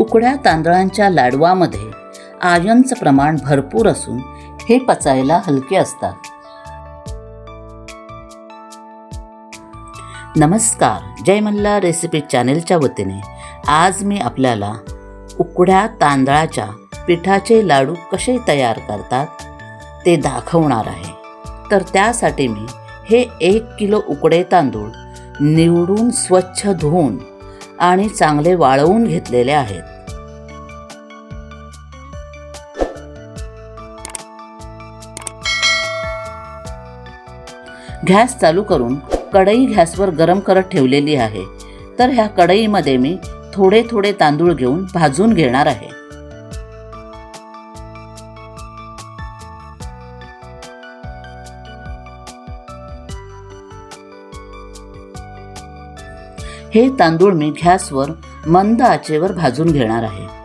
उकड्या तांदळांच्या लाडवामध्ये आयनचं प्रमाण भरपूर असून हे पचायला हलके असतात. नमस्कार. जय मल्ला रेसिपी चॅनेलच्या वतीने आज मी आपल्याला उकड्या तांदळाच्या पिठाचे लाडू कसे तयार करतात ते दाखवणार आहे. तर त्यासाठी मी हे एक किलो उकडे तांदूळ निवडून स्वच्छ धुवून आणि चांगले वाळवून घेतलेले आहेत. गॅस चालू करून कढई गॅसवर गरम करत ठेवलेली आहे. तर ह्या कढईमध्ये मी थोडे थोडे तांदूळ घेऊन भाजून घेणार आहे. हे तांदूळ मी गॅसवर मंद आचेवर भाजून घेणार आहे.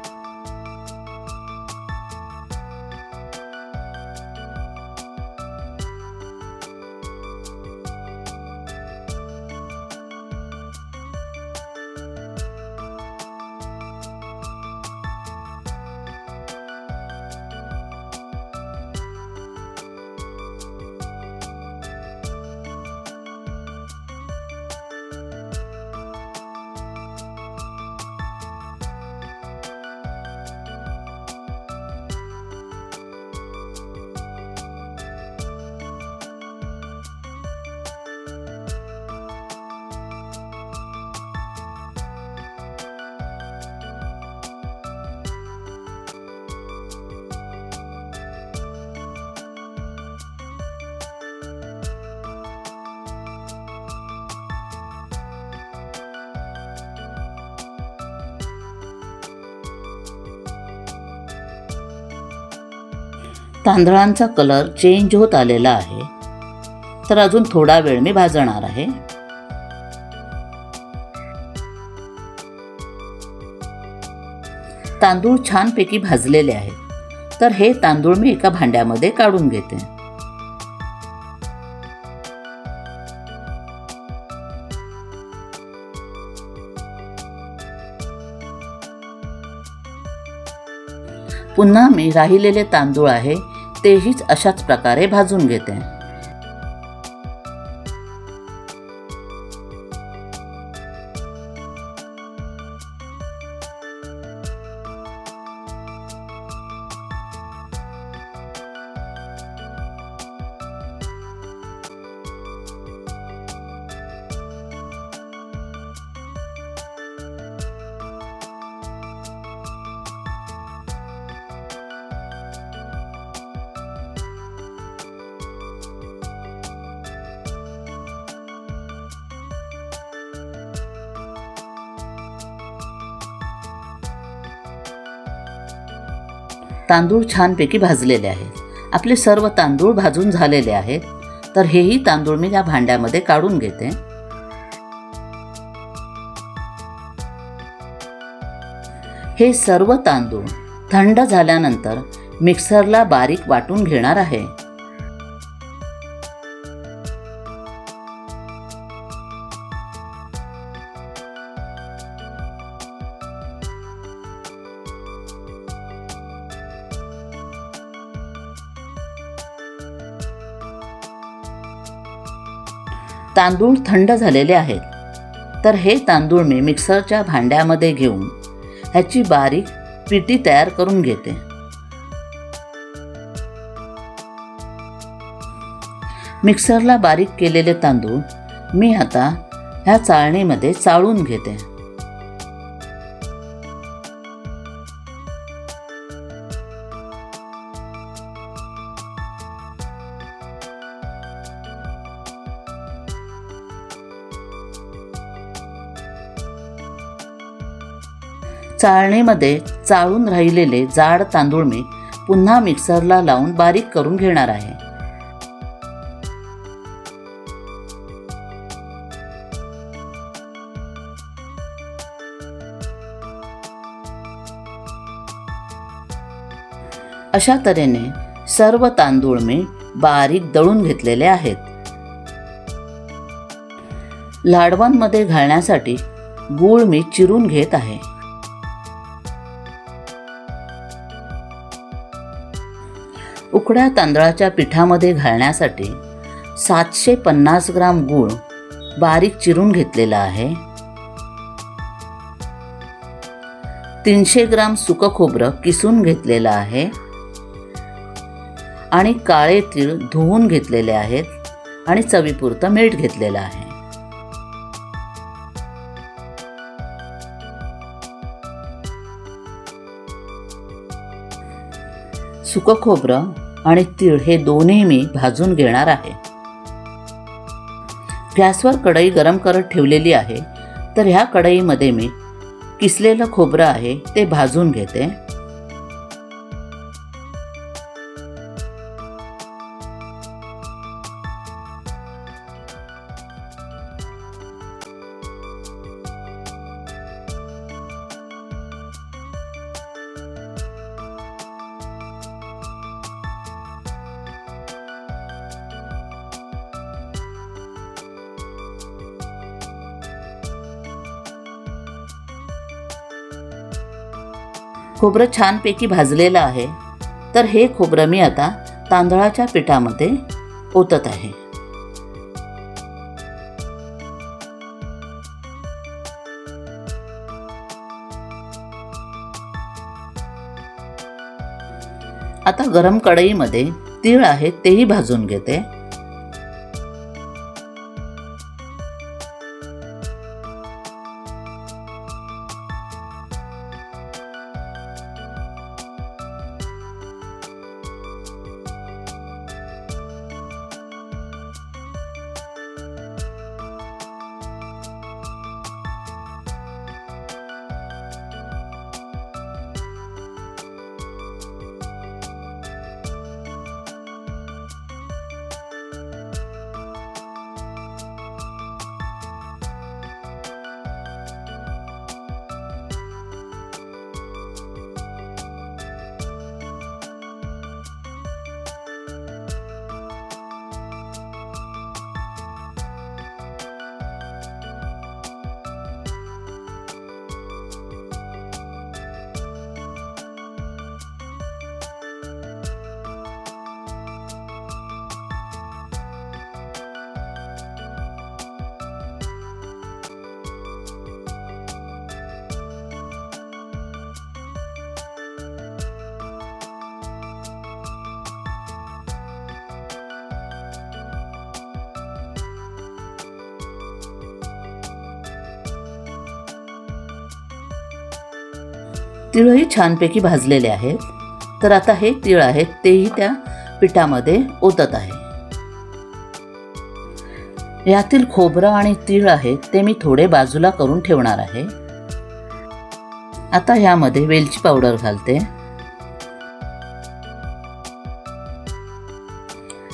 तांदळांचा कलर चेंज होत आलेला आहे. तर अजून थोडा वेळ मी भाजणार आहे. तांदूळ छानपैकी भाजलेले आहेत. तर हे तांदूळ मी एका भांड्यामध्ये काढून घेते. पुन्हा मी राहिलेले तांदूळ आहे. तेहीच अशाच प्रकारे भाजून घेते. तांदूळ छानपैकी भाजलेले आहेत. आपले सर्व तांदूळ भाजून झालेले आहेत. तर हेही तांदूळ मी या भांड्यामध्ये काढून घेते. हे सर्व तांदूळ थंड झाल्यानंतर मिक्सरला बारीक वाटून घेणार आहे. तांदूळ थंड झालेले आहेत. तर हे तांदूळ मी मिक्सरच्या भांड्यामध्ये घेऊन ह्याची बारीक पिटी तयार करून घेते. मिक्सरला बारीक केलेले तांदूळ मी आता ह्या चाळणीमध्ये चाळून घेते. चाळणीमध्ये चाळून राहिलेले जाड तांदूळ मी पुन्हा मिक्सरला लावून बारीक करून घेणार आहे. अशा तऱ्हेने सर्व तांदूळ मी बारीक दळून घेतलेले आहेत. लाडवांमध्ये घालण्यासाठी गूळ मी चिरून घेत आहे. उकड्या तांदळाच्या पिठामध्ये घालण्यासाठी सातशे पन्नास ग्राम गूळ बारीक चिरून घेतलेला आहे. तीनशे ग्राम सुकं खोबरं किसून घेतलेलं आहे. आणि काळे तीळ धुवून घेतलेले आहेत आणि चवीपुरतं मीठ घेतलेलं आहे. सुकं खोबरं आणि तीळ हे दोन्ही मी भाजून घेणार आहे. गॅसवर कढई गरम करत ठेवलेली आहे. तर ह्या कढईमध्ये मी किसलेलं खोबरं आहे ते भाजून घेते. खोबरं छानपैकी भाजलेलं आहे. तर हे खोबरं मी आता तांदळाच्या पिठामध्ये ओतत आहे. आता गरम कढईमध्ये तीळ आहे तेही भाजून घेते. तिळही छानपैकी भाजलेले आहेत. तर आता हे तिळ आहेत तेही त्या पिठामध्ये ओतत आहे. यातील खोबरं आणि तीळ आहेत ते मी थोडे बाजूला करून ठेवणार आहे. आता ह्यामध्ये वेलची पावडर घालते.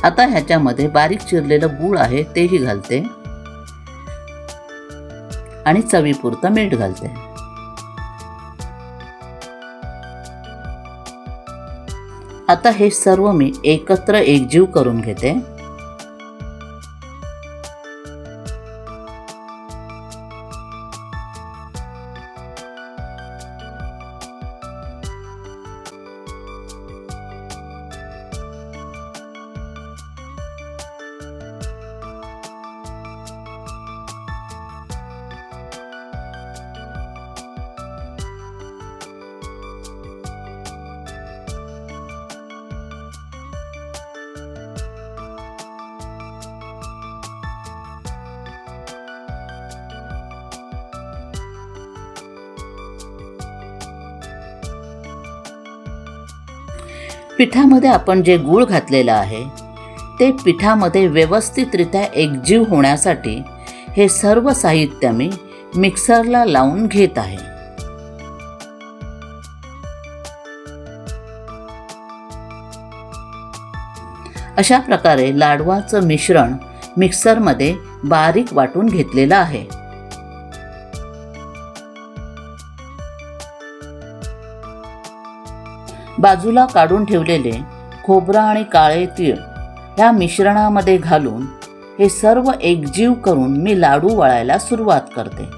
आता ह्याच्यामध्ये बारीक चिरलेलं गूळ आहे तेही घालते. आणि चवीपुरतं मीठ घालते. आता हे सर्व मी एकत्र एकजीव करून घेते. पिठामध्ये आपण जे गूळ घातलेलं आहे ते पिठामध्ये व्यवस्थितरित्या एकजीव होण्यासाठी हे सर्व साहित्य मी मिक्सरला लावून घेत आहे. अशा प्रकारे लाडवाचं मिश्रण मिक्सरमध्ये बारीक वाटून घेतलेलं आहे. बाजूला काढून ठेवलेले खोबरं आणि काळे तीळ ह्या मिश्रणामध्ये घालून हे सर्व एकजीव करून मी लाडू वळायला सुरुवात करते.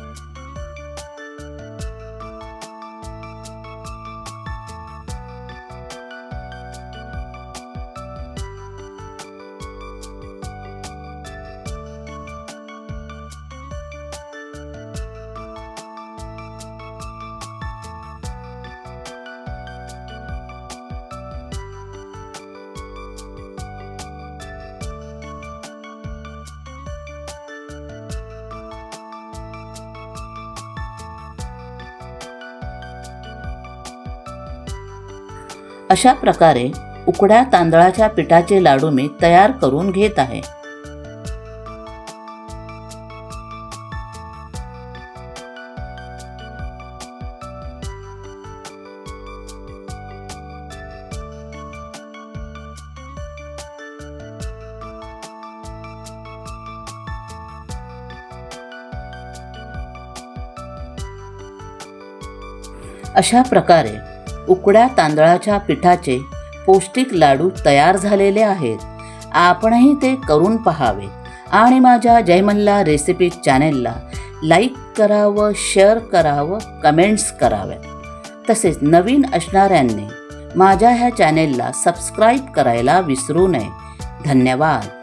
अशा प्रकारे उकड्या तांदळाच्या पिठाचे लाडू मी तयार करून घेत आहे. अशा प्रकारे उकड्या तांदळाच्या पिठाचे पौष्टिक लाडू तयार झालेले आहेत. आपणही ते करून पहावे. आणि माझ्या जयमल्ला रेसिपी चॅनेलला लाईक करावं शेअर करावं कमेंट्स कराव्यात. तसेच नवीन असणाऱ्यांनी माझ्या ह्या चॅनेलला सबस्क्राईब करायला विसरू नये. धन्यवाद.